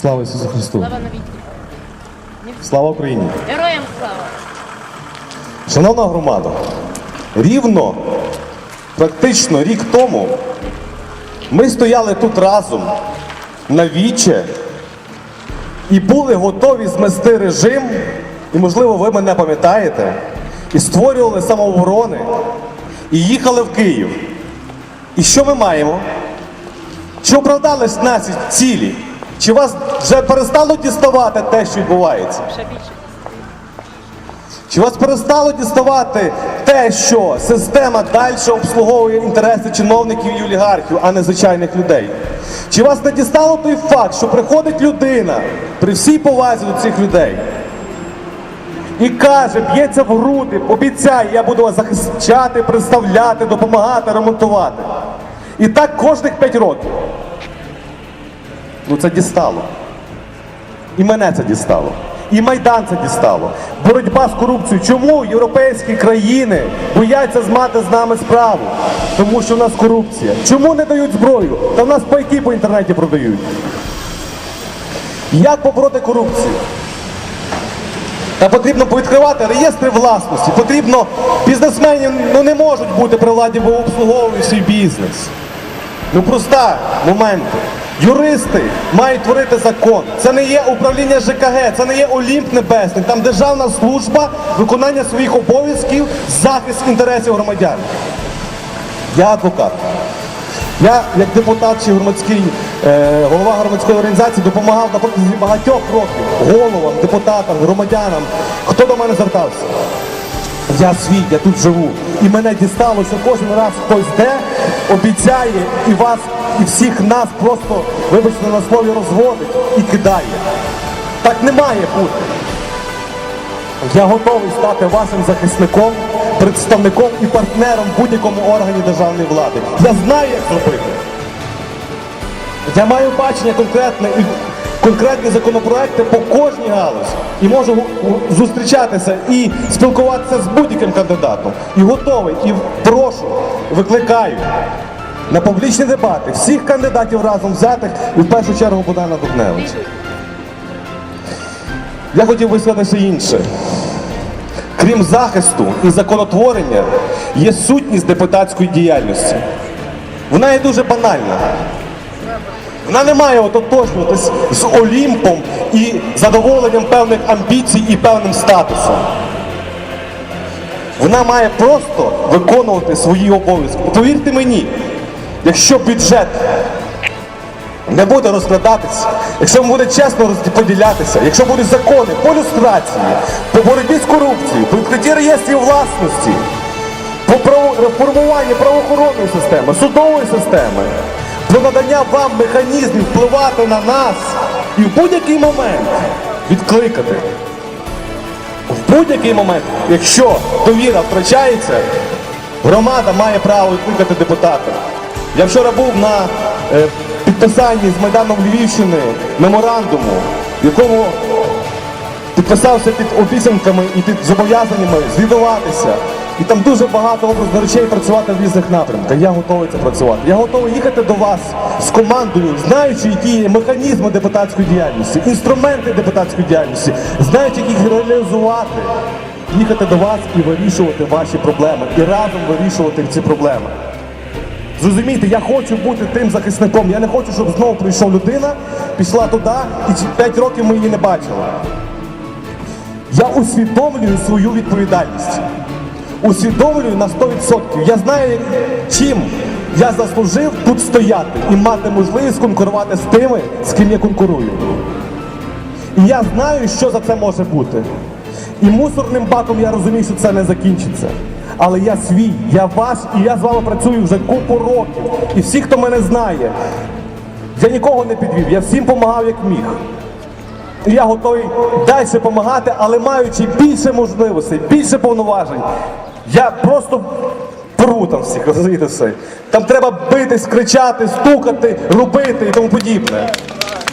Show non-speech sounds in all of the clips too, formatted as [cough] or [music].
Слава Ісусу Христу! Слава навіки. Слава Україні! Героям слава! Шановна громада, рівно практично рік тому ми стояли тут разом на віче і були готові змести режим, і, можливо, ви мене пам'ятаєте, і створювали самооборони, і їхали в Київ. І що ми маємо? Чи оправдались наші цілі? Чи вас вже перестало діставати те, що відбувається? Чи вас перестало діставати те, що система далі обслуговує інтереси чиновників і олігархів, а не звичайних людей? Чи вас не дістало той факт, що приходить людина при всій повазі до цих людей і каже, б'ється в груди, обіцяє, я буду вас захищати, представляти, допомагати, ремонтувати. І так кожних 5 років. Ну це дістало. І мене це дістало. І Майдан це дістало. Боротьба з корупцією. Чому європейські країни бояться змати з нами справу? Тому що в нас корупція. Чому не дають зброю? Та в нас пайки по інтернеті продають. Як побороти корупцію? Та потрібно повідкривати реєстри власності. Потрібно бізнесмені ну, не можуть бути при владі, бо обслуговують свій бізнес. Ну проста моменти. Юристи мають творити закон. Це не є управління ЖКГ, це не є Олімп Небесний. Там державна служба виконання своїх обов'язків, захист інтересів громадян. Я адвокат. Я, як депутат чи громадський е, голова громадської організації, допомагав на протязі багатьох років головам, депутатам, громадянам. Хто до мене звертався? Я свій, я тут живу. І мене дістало, що кожен раз хтось де обіцяє і вас, і всіх нас просто, вибачте на слові, розводить і кидає. Так не має бути. Я готовий стати вашим захисником, представником і партнером в будь-якому органі державної влади. Я знаю, як зробити. Я маю бачення конкретне і конкретні законопроекти по кожній галузі. І можу зустрічатися і спілкуватися з будь-яким кандидатом. І готовий, і прошу, викликаю на публічні дебати всіх кандидатів разом взятих і в першу чергу Богдана Дубневича. Я хотів би сказати ще інше. Крім захисту і законотворення, є сутність депутатської діяльності. Вона є дуже банальна. Вона не має ототожнюватись з Олімпом і задоволенням певних амбіцій і певним статусом. Вона має просто виконувати свої обов'язки. Повірте мені, якщо бюджет не буде розкладатися, якщо він буде чесно розподілятися, якщо будуть закони по люстрації, по боротьбі з корупцією, по відкритті реєстрів власності, по реформуванню правоохоронної системи, судової системи, про надання вам механізмів впливати на нас і в будь-який момент відкликати. В будь-який момент, якщо довіра втрачається, громада має право відкликати депутата. Я вчора був на е, підписанні з Майданом Львівщини меморандуму, в якому підписався під обіцянками і під зобов'язаннями звітуватися. І там дуже багато образних речей працювати в різних напрямках. Я готовий це працювати. Я готовий їхати до вас з командою, знаючи, які є механізми депутатської діяльності, інструменти депутатської діяльності, знаючи, як їх реалізувати, їхати до вас і вирішувати ваші проблеми, і разом вирішувати ці проблеми. Зрозумійте, я хочу бути тим захисником. Я не хочу, щоб знову прийшов людина, пішла туди, і 5 років ми її не бачили. Я усвідомлюю свою відповідальність. Усвідомлюю на 100%. Я знаю, чим я заслужив тут стояти і мати можливість конкурувати з тими, з ким я конкурую. І я знаю, що за це може бути. І мусорним баком я розумію, що це не закінчиться. Але я свій, я ваш, і я з вами працюю вже купу років. І всі, хто мене знає, я нікого не підвів, я всім допомагав як міг. І я готовий далі допомагати, але маючи більше можливостей, більше повноважень. Я просто порву там всіх, розумієте все. Там треба битись, кричати, стукати, робити і тому подібне.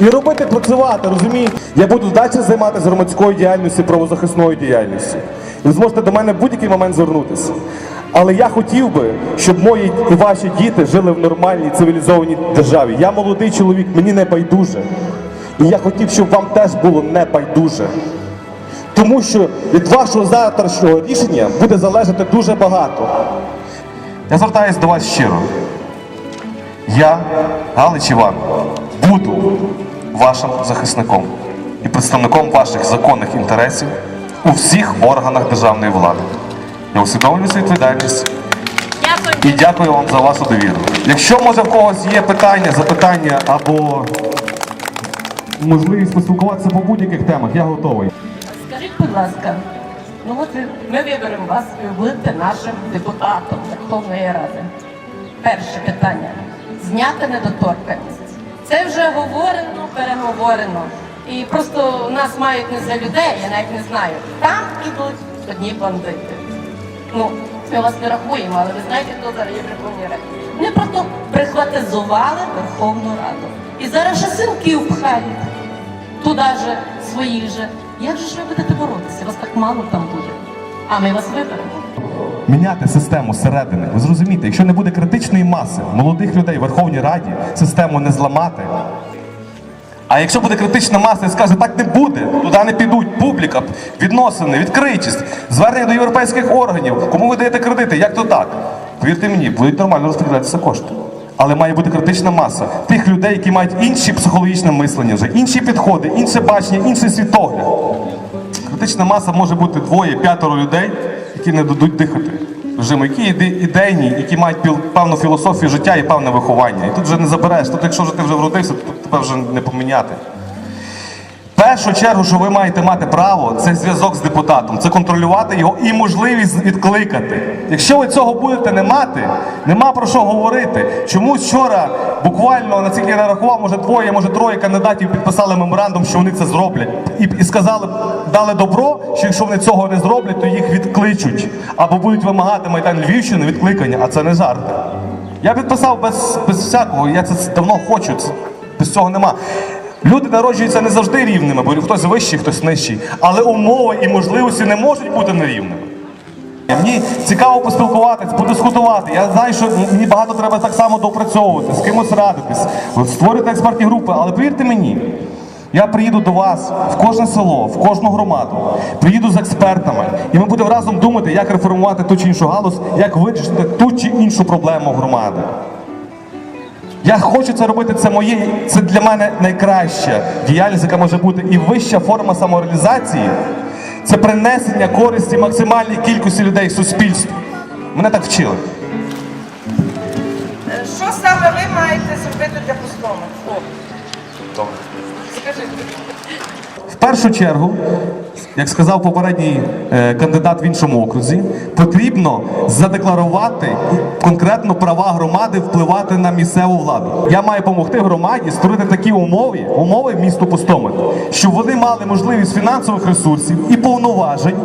І робити, працювати, розумієте? Я буду далі займатися громадською діяльністю, правозахисною діяльністю. Ви зможете до мене в будь-який момент звернутися. Але я хотів би, щоб мої і ваші діти жили в нормальній цивілізованій державі. Я молодий чоловік, мені не байдуже. І я хотів, щоб вам теж було не байдуже. Тому що від вашого завтрашнього рішення буде залежати дуже багато. Я звертаюся до вас щиро. Я, Галич Іван, буду вашим захисником і представником ваших законних інтересів у всіх органах державної влади. Я усвідомлюю свою відповідальність і дякую вам за вашу довіру. Якщо може в когось є питання, запитання або можливість поспілкуватися по будь-яких темах, я готовий. Скажіть, будь ласка, ну от ми виберемо вас, і будете нашим депутатом Верховної Ради. Перше питання. Зняти недоторканність. Це вже говорено, переговорено. І просто нас мають не за людей, я навіть не знаю. Там ідуть одні бандити. Ну, ми вас не рахуємо, але ви знаєте, хто зараз є Верховній Раді. Вони просто прихватизували Верховну Раду. І зараз ще синків пхають туди же, своїх же. Як же ж ви будете боротися? Вас так мало там буде. А ми вас виберемо. Міняти систему зсередини. Ви зрозумієте, якщо не буде критичної маси молодих людей в Верховній Раді, систему не зламати. А якщо буде критична маса і скаже, так не буде, туди не підуть публіка, відносини, відкритість, звернення до європейських органів, кому ви даєте кредити, як то так? Повірте мені, будуть нормально розподілятися кошти. Але має бути критична маса тих людей, які мають інші психологічне мислення вже, інші підходи, інше бачення, інший світогляд. Критична маса може бути двоє, п'ятеро людей, які не дадуть дихати режиму, які ідейні, які мають певну філософію життя і певне виховання. І тут вже не забереш. Тут, якщо вже ти вже вродився, то тебе вже не поміняти. Першу чергу, що ви маєте мати право, це зв'язок з депутатом, це контролювати його і можливість відкликати. Якщо ви цього будете не мати, нема про що говорити. Чомусь вчора буквально наскільки я нарахував, може двоє, може троє кандидатів підписали меморандум, що вони це зроблять, і, і сказали, дали добро, що якщо вони цього не зроблять, то їх відкличуть або будуть вимагати майдан Львівщини відкликання, а це не жарти. Я підписав без, без всякого, я це давно хочу, без цього нема. Люди народжуються не завжди рівними, бо хтось вищий, хтось нижчий. Але умови і можливості не можуть бути нерівними. Мені цікаво поспілкуватись, подискутувати. Я знаю, що мені багато треба так само доопрацьовувати, з кимось радитись, от створити експертні групи. Але повірте мені, я приїду до вас в кожне село, в кожну громаду, приїду з експертами, і ми будемо разом думати, як реформувати ту чи іншу галузь, як вирішити ту чи іншу проблему громади. Я хочу це робити, це моє, це для мене найкраща діяльність, яка може бути і вища форма самореалізації. Це принесення користі максимальній кількості людей суспільству. Мене так вчили. Е, Що саме ви маєте зробити для? Добре. Скажіть. Першу чергу, як сказав попередній е, кандидат в іншому окрузі, потрібно задекларувати конкретно права громади впливати на місцеву владу. Я маю допомогти громаді створити такі умови, умови місту Пустомит, щоб вони мали можливість фінансових ресурсів і повноважень.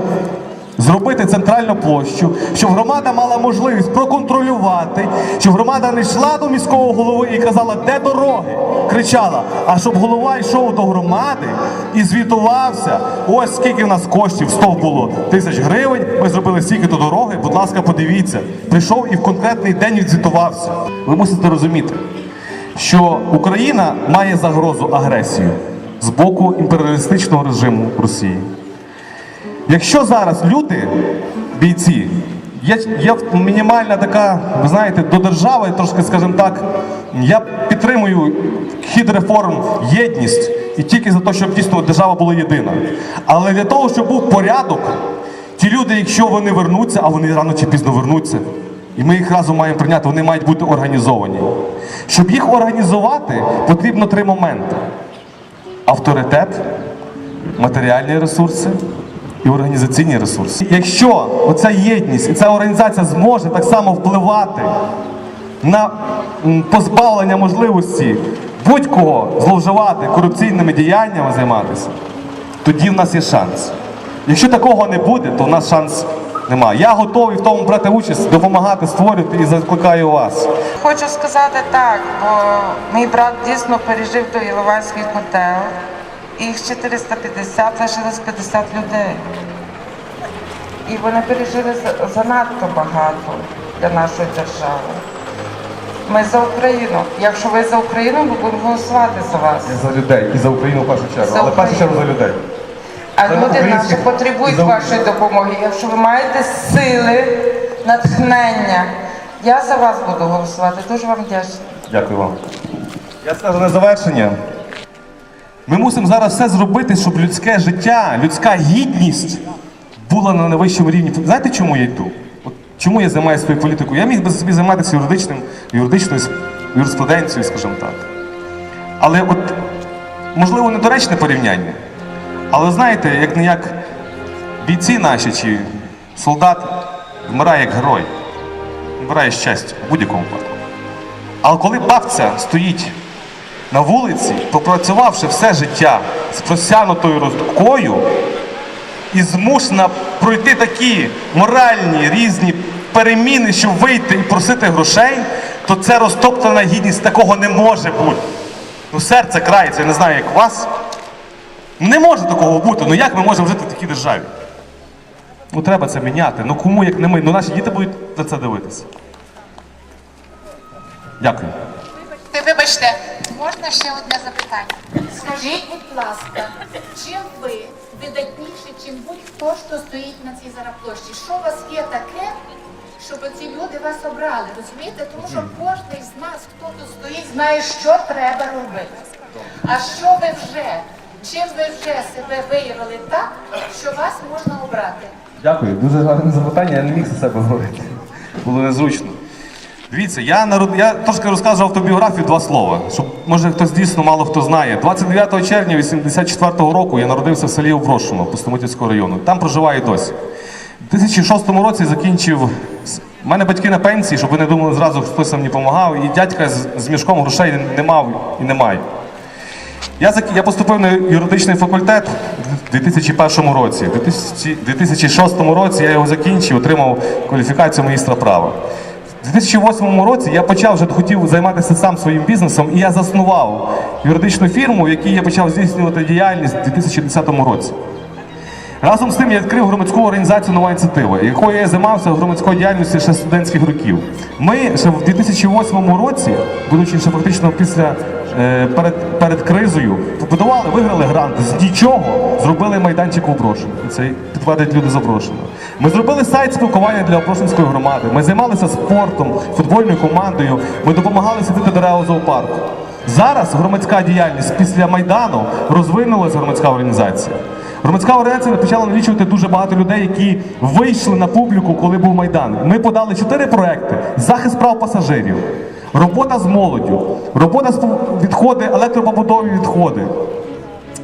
Зробити центральну площу, щоб громада мала можливість проконтролювати, щоб громада не йшла до міського голови і казала, де дороги, кричала, а щоб голова йшов до громади і звітувався. Ось скільки в нас коштів, стов було тисяч гривень. Ми зробили стільки до дороги. Будь ласка, подивіться. Прийшов і в конкретний день відзвітувався. Ви мусите розуміти, що Україна має загрозу агресію з боку імперіалістичного режиму Росії. Якщо зараз люди, бійці, є, є мінімальна така, ви знаєте, до держави, трошки, скажімо так, я підтримую хід реформ єдність і тільки за те, щоб дійсно держава була єдина. Але для того, щоб був порядок, ті люди, якщо вони вернуться, а вони рано чи пізно вернуться, і ми їх разом маємо прийняти, вони мають бути організовані. Щоб їх організувати, потрібно три моменти: авторитет, матеріальні ресурси і організаційні ресурси. Якщо оця єдність і ця організація зможе так само впливати на позбавлення можливості будь-кого зловживати корупційними діяннями займатися, тоді в нас є шанс. Якщо такого не буде, то в нас шанс немає. Я готовий в тому брати участь, допомагати, створювати і закликаю вас. Хочу сказати так, бо мій брат дійсно пережив той Іловайський котел. І Їх 450, лишилось 50 людей. І вони пережили занадто багато для нашої держави. Ми за Україну. Якщо ви за Україну, ми будемо голосувати за вас. Я за людей і за Україну в першу чергу, За але в першу Україну. чергу за людей. А За люди наші українських- потребують за- вашої допомоги. Якщо ви маєте сили, натхнення, я за вас буду голосувати. Дуже вам вдячна. Дякую вам. Я скажу на завершення. Ми мусимо зараз все зробити, щоб людське життя, людська гідність була на найвищому рівні. Знаєте, чому я йду? От чому я займаюся своєю політикою? Я міг би собі займатися юридичним, юридичною юриспруденцією, скажімо так. Але от, можливо, недоречне порівняння. Але знаєте, як не як бійці наші чи солдат вмирає як герой, вмирає щастя в будь-якому випадку. Але коли бабця стоїть на вулиці, попрацювавши все життя з просянутою рукою і змушена пройти такі моральні різні переміни, щоб вийти і просити грошей, то це розтоптана гідність такого не може бути. Ну, серце крається, я не знаю, як у вас. Не може такого бути. Ну як ми можемо жити в такій державі? Ну треба це міняти. Ну кому, як не ми? Ну наші діти будуть на це дивитися. Дякую. Вибачте, можна ще одне запитання? Скажіть, будь ласка, чим ви видатніші, чим будь-хто, що стоїть на цій зараз площі? Що у вас є таке, щоб ці люди вас обрали? Розумієте? Тому що кожен з нас, хто тут стоїть, знає, що треба робити. А що ви вже? Чим ви вже себе виявили так, що вас можна обрати? Дякую, дуже гарне запитання, я не міг за себе говорити. Було незручно. Дивіться, я народ... я трошки розкажу автобіографію два слова, щоб може хтось дійсно мало хто знає. 29 червня 84-го року я народився в селі Оброшено Пустомитівського району. Там проживаю досі. У 2006 році закінчив. У мене батьки на пенсії, щоб ви не думали зразу, хтось мені допомагав, і дядька з, з мішком грошей не мав і не має. Я, зак- я поступив на юридичний факультет у 2001 році. У 2000 2006 році я його закінчив, отримав кваліфікацію міністра права. У 2008 році я почав вже хотів займатися сам своїм бізнесом, і я заснував юридичну фірму, в якій я почав здійснювати діяльність у 2010 році. Разом з тим я відкрив громадську організацію Нова ініціатива, якою я займався громадською діяльністю ще студентських років. Ми ще в 2008 році, будучи ще фактично після е, перед, перед кризою, побудували, виграли грант. З нічого зробили майданчик. І це підтвердять люди з Оброшено. Ми зробили сайт спілкування для Оброшенської громади. Ми займалися спортом, футбольною командою. Ми допомагали садити дерева зоопарку. Зараз громадська діяльність після Майдану розвинулася громадська організація. Громадська організація почала налічувати дуже багато людей, які вийшли на публіку, коли був Майдан. Ми подали чотири проекти: захист прав пасажирів, робота з молоддю, робота з відходи, електропобутові відходи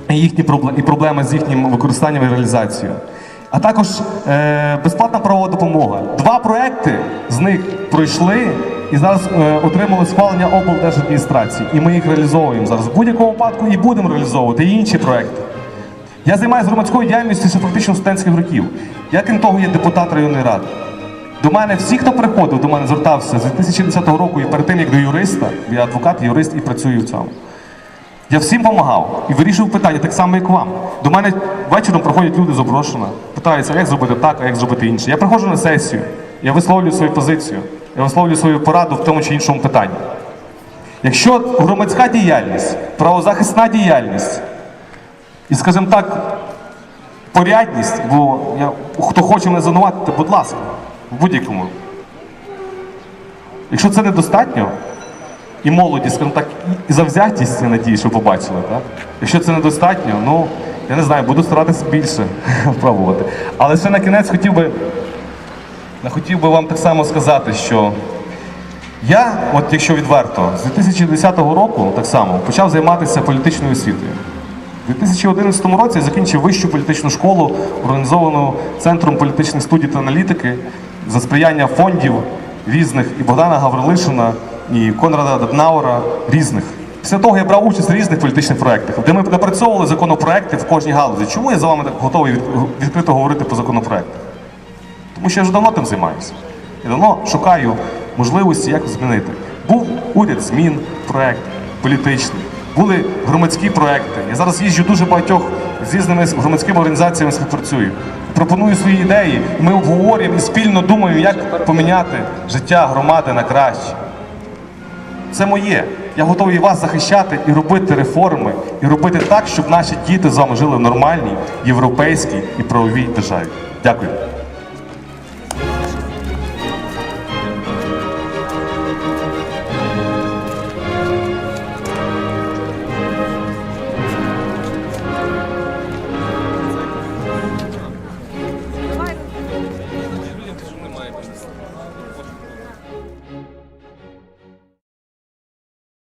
і їхні проблеми, і проблеми з їхнім використанням і реалізацією. А також е, безплатна правова допомога. Два проекти з них пройшли і зараз е, отримали схвалення облдержадміністрації. І ми їх реалізовуємо зараз в будь-якому випадку і будемо реалізовувати і інші проекти. Я займаюся громадською діяльністю ще фактично студентських років. Я крім того є депутат районної ради. До мене всі, хто приходив, до мене звертався з 2010 року і перед тим як до юриста, я адвокат, юрист і працюю в цьому. Я всім допомагав і вирішував питання так само, як вам. До мене вечором приходять люди з оброшена, питаються, як зробити так, а як зробити інше. Я приходжу на сесію, я висловлюю свою позицію, я висловлюю свою пораду в тому чи іншому питанні. Якщо громадська діяльність, правозахисна діяльність і, скажімо так, порядність, бо я, хто хоче мене звинуватити, будь ласка, в будь-якому. Якщо це недостатньо, і молоді, скажімо так, і завзятість, я надію, що побачили, так? Якщо це недостатньо, ну, я не знаю, буду старатися більше [laughs] пробувати. Але ще на кінець хотів би, хотів би вам так само сказати, що я, от якщо відверто, з 2010 року так само почав займатися політичною освітою. У 2011 році я закінчив вищу політичну школу, організовану Центром політичних студій та аналітики за сприяння фондів різних і Богдана Гаврилишина, і Конрада Дабнаура різних. Після того я брав участь в різних політичних проєктах, де ми напрацьовували законопроекти в кожній галузі. Чому я з вами так готовий відкрито говорити про законопроекти? Тому що я вже давно тим займаюся. Я давно шукаю можливості, як змінити. Був уряд змін, проект політичний, були громадські проекти. Я зараз їжджу дуже багатьох з різними громадськими організаціями співпрацюю. Пропоную свої ідеї, ми обговорюємо і спільно думаємо, як поміняти життя громади на краще. Це моє. Я готовий вас захищати і робити реформи, і робити так, щоб наші діти з вами жили в нормальній, європейській і правовій державі. Дякую.